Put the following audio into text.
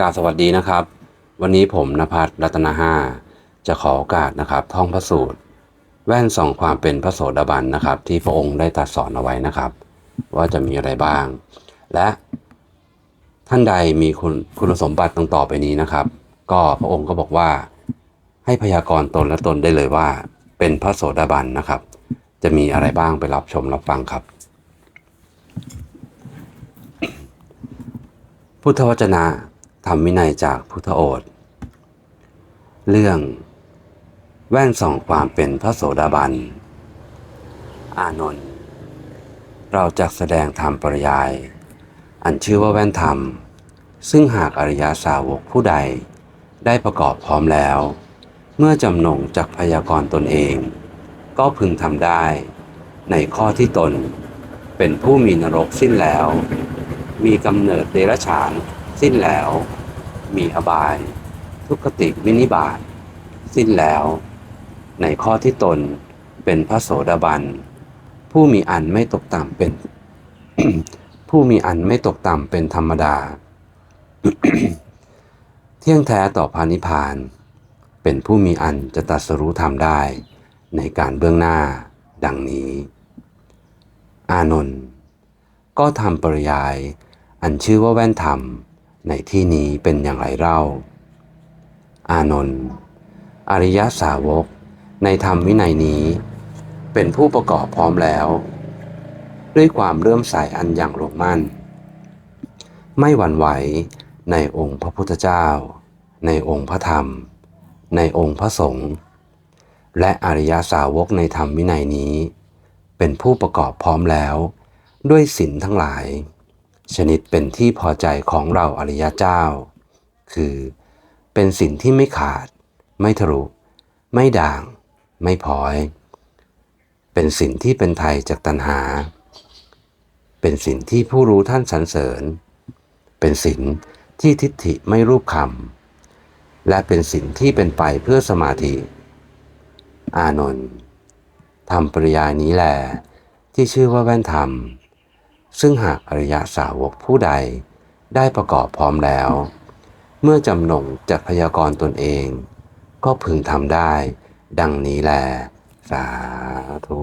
กาสวัสดีนะครับ วันนี้ผมนภัสรัตนห้าจะขอโอกาสนะครับ ท่องพระสูตร แว่นส่องความเป็นพระโสดาบันนะครับ ที่พระองค์ได้ตรัสสอนเอาไว้นะครับ ว่าจะมีอะไรบ้าง และท่านใดมีคุณคุณสมบัติดังต่อไปนี้นะครับ ก็พระองค์ก็บอกว่าให้พยากรณ์ตนและตนได้เลยว่า เป็นพระโสดาบันนะครับ จะมีอะไรบ้างไปรับชมรับฟังครับพุทธวจนะ ธรรมวินัยจากพุทธโอษเรื่องแว่นส่องความเป็นพระโสดาบัน อานนท์ เราจะแสดงธรรมปริยาย อันชื่อว่าแว่นธรรม ซึ่งหากอริยาสาวกผู้ใดได้ประกอบพร้อมแล้ว เมื่อจำนงจากพยากรตนเอง ก็พึงทำได้ ในข้อที่ตน เป็นผู้มีนรกสิ้นแล้ว มีกำเนิดเดรัจฉาน สิ้นแล้ว มีอบาย ทุกขติวินิบาตสิ้นแล้ว ในข้อที่ตนเป็นพระโสดาบัน ผู้มีอันไม่ตกต่ำเป็น ผู้มีอันไม่ตกต่ำเป็นธรรมดา เที่ยงแท้ต่อพานิพาน เป็นผู้มีอันจะตรัสรู้ธรรมได้ ในการเบื้องหน้า ดังนี้ อานนท์ก็ทำปริยาย อันชื่อว่าแว่นธรรม ในที่นี้เป็นอย่างไรเล่า อานนท์อริยสาวก ในธรรมวินัยนี้ เป็นผู้ประกอบพร้อมแล้ว ด้วยความเลื่อมใสอันอย่างลงมั่น ไม่หวั่นไหวในองค์พระพุทธเจ้า ในองค์พระธรรม ในองค์พระสงฆ์และอริยสาวกในธรรมวินัยนี้ เป็นผู้ประกอบพร้อมแล้ว ด้วยศีลทั้งหลาย ชนิดเป็นที่พอใจของเราอริยเจ้า คือ เป็นศีลที่ไม่ขาด ไม่ทะลุไม่ด่าง ไม่พลอย เป็นศีลที่เป็นไทยจากตัณหา เป็นศีลที่ผู้รู้ท่านสรรเสริญ เป็นศีลที่ทิฏฐิไม่รูปคำและเป็นศีลที่เป็นไปเพื่อสมาธิ อานนท์ทำปริยานี้แหละที่ชื่อว่าแว่นธรรม ซึ่งหากอริยสาวกผู้ใดได้ประกอบพร้อมแล้ว เมื่อจำนงจักพยากรตนเอง ก็พึงทำได้ ดังนี้แล สาธุ